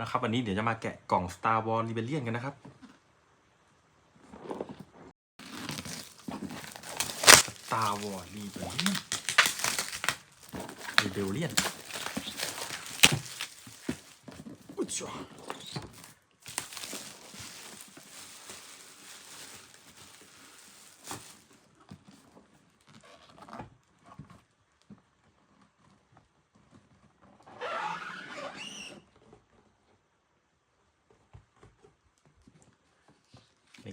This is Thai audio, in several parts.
นะครับวันนี้เดี๋ยวจะมาแกะกล่อง Star Wars Rebellion กันนะครับ Star Wars Rebellion Rebellion อุ๊ยจ้า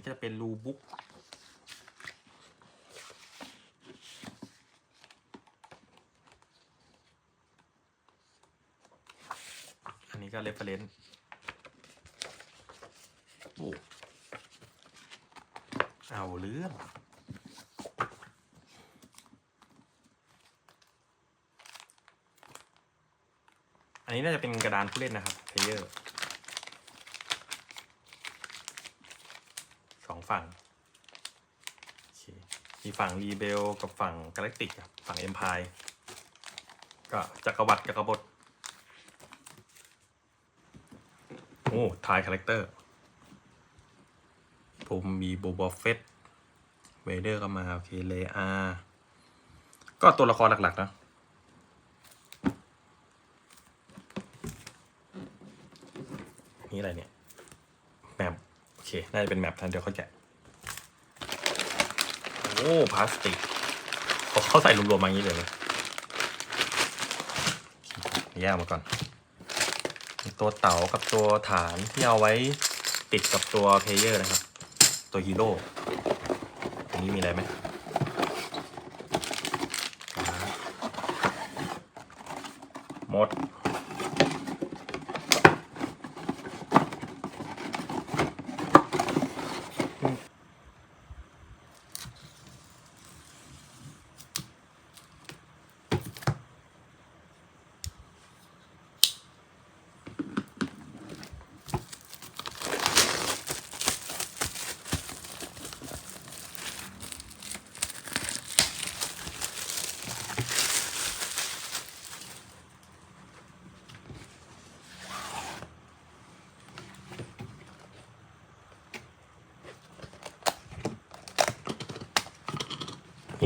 จะเป็นรูบุ๊กอันนี้ก็เรฟเฟรนซ์โอ้เอาเรื่องอันนี้น่าจะเป็นกระดานผู้เล่นนะครับเพลเยอร์ สอง ฝั่งมีฝั่งรีเบลกับฝั่งกาแล็กติกครับฝั่งเอ็มพายก็จักรวรรดิจักรบดโอ้ทายคาแรคเตอร์ ผมมีโบบอเฟตเวเดอร์ก็มา โอเค เลอาก็ตัวละครหลัก ๆ นะ นี่อะไรเนี่ย เค น่าจะเป็นแมปทันเดี๋ยวเขาแกะ โอ้พลาสติกเขาเขาใส่รวมๆมาอย่างนี้เลยนะแยกมาก่อน ตัวเต๋ากับตัวฐานที่เอาไว้ติดกับตัวเพลเยอร์นะครับ ตัวฮีโร่ตรงนี้มีอะไรไหมหมด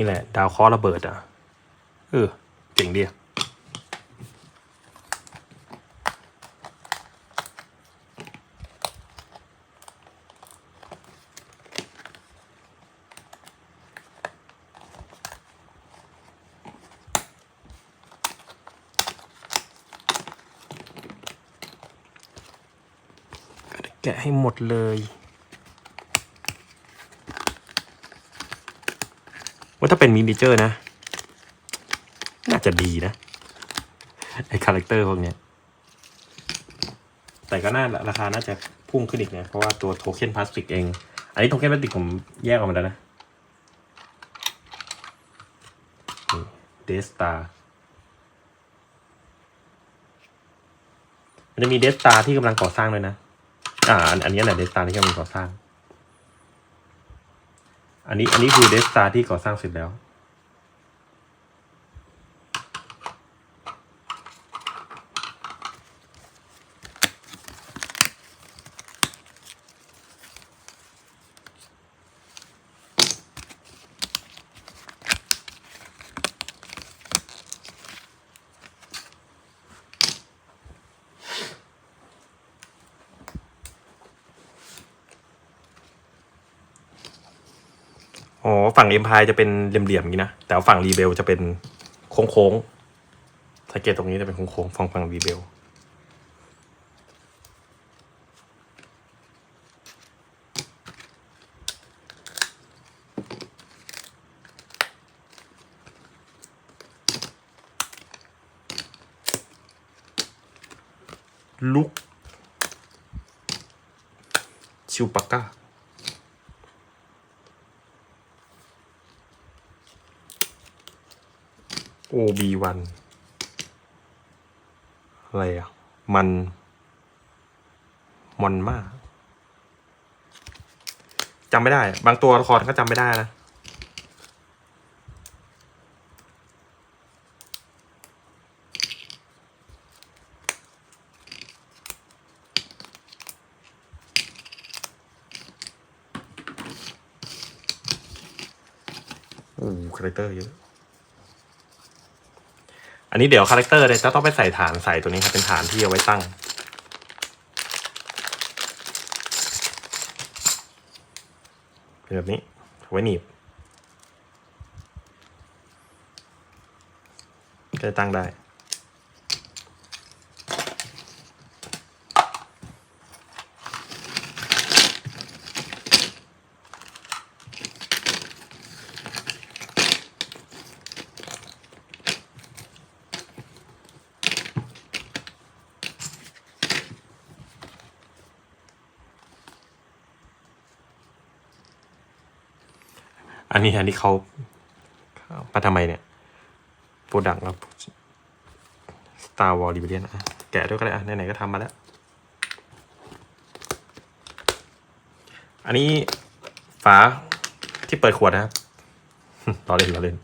นี่แหละ ดาวเคราะห์ระเบิดอะ เออ เจ๋งดีอะแกะให้หมดเลย ว่าถ้าเป็นมินิเจอร์นะ น่าจะดีนะ ไอคาแรคเตอร์พวกเนี้ย แต่ก็น่าราคาน่าจะพุ่งขึ้นอีกนะ เพราะว่าตัวโทเค็นพลาสติกเอง อันนี้โทเค็นพลาสติกผมแยกออกมาแล้วนะเดสตามันจะมีเดสตาที่กำลังก่อสร้างด้วยนะ อ่า อันอันนี้แหละเดสตาที่กำลังก่อสร้าง อันนี้อันนี้คือเดสตาที่ก่อสร้างเสร็จแล้ว อ๋อฝั่งเอ็มพายจะเป็นเหลี่ยมๆอย่างนี้นะ แต่ฝั่งรีเบลจะเป็นโค้งๆสังเกตตรงนี้จะเป็นโค้งๆฝั่งฝั่งรีเบลลุกชิวปากก้า OB1 อะไรอะ มัน มอนมากจำไม่ได้ บางตัวละครก็จำไม่ได้นะ โอ้คาแรคเตอร์เยอะ อันนี้เดี๋ยวคาแรคเตอร์เนี่ยจะต้องไปใส่ฐานใส่ตัวนี้ครับเป็นฐานที่เอาไว้ตั้ง เป็นแบบนี้เอาไว้หนีบจะตั้งได้ อันนี้อันนี้เขามาทำไมเนี่ยโปรดักต์ครับ Star Wars Rebellion อะแกะด้วยก็ได้อะไหนๆก็ทำมาแล้ว อันนี้ฝาที่เปิดขวดนะครับล้อเล่นล้อเล่น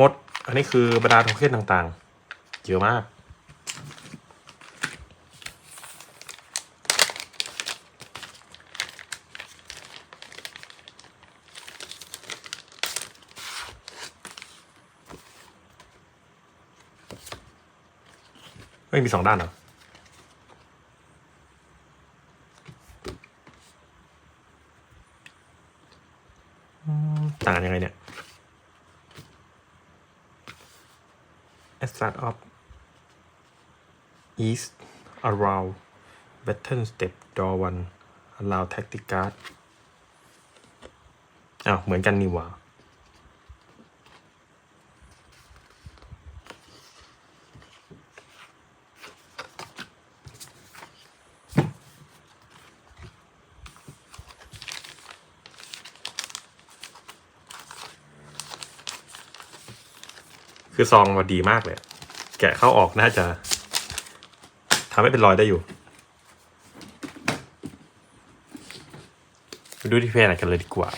มด อันนี้คือบรรดาโทเค็นต่างๆ เยอะมาก ไม่มีสองด้านเหรอต่างยังไงเนี่ย start of east around button step door one allow tactic guard อ้าวเหมือนกันนี่หว่าคือซองมาดีมากเลย แกะเข้าออกน่าจะทำให้เป็นรอยได้อยู่ดูที่เพนกันเลยดีกว่า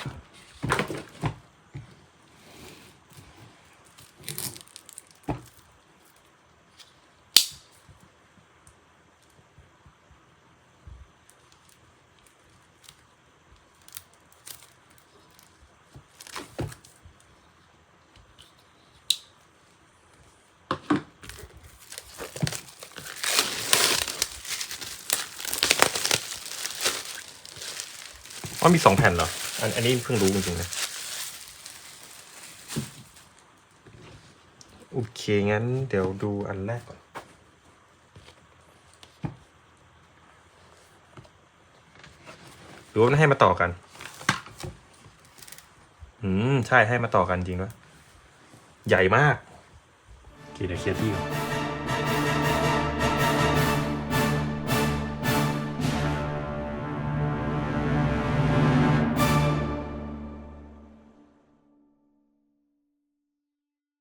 ว่ามีสองแผ่นเหรอ อันอันนี้เพิ่งรู้จริงๆนะ โอเค งั้นเดี๋ยวดูอันแรกก่อน หรือว่ามันให้มาต่อกัน อืม ใช่ให้มาต่อกันจริงด้วย ใหญ่มากโอเคเดี๋ยวเคลียร์ที่ก่อน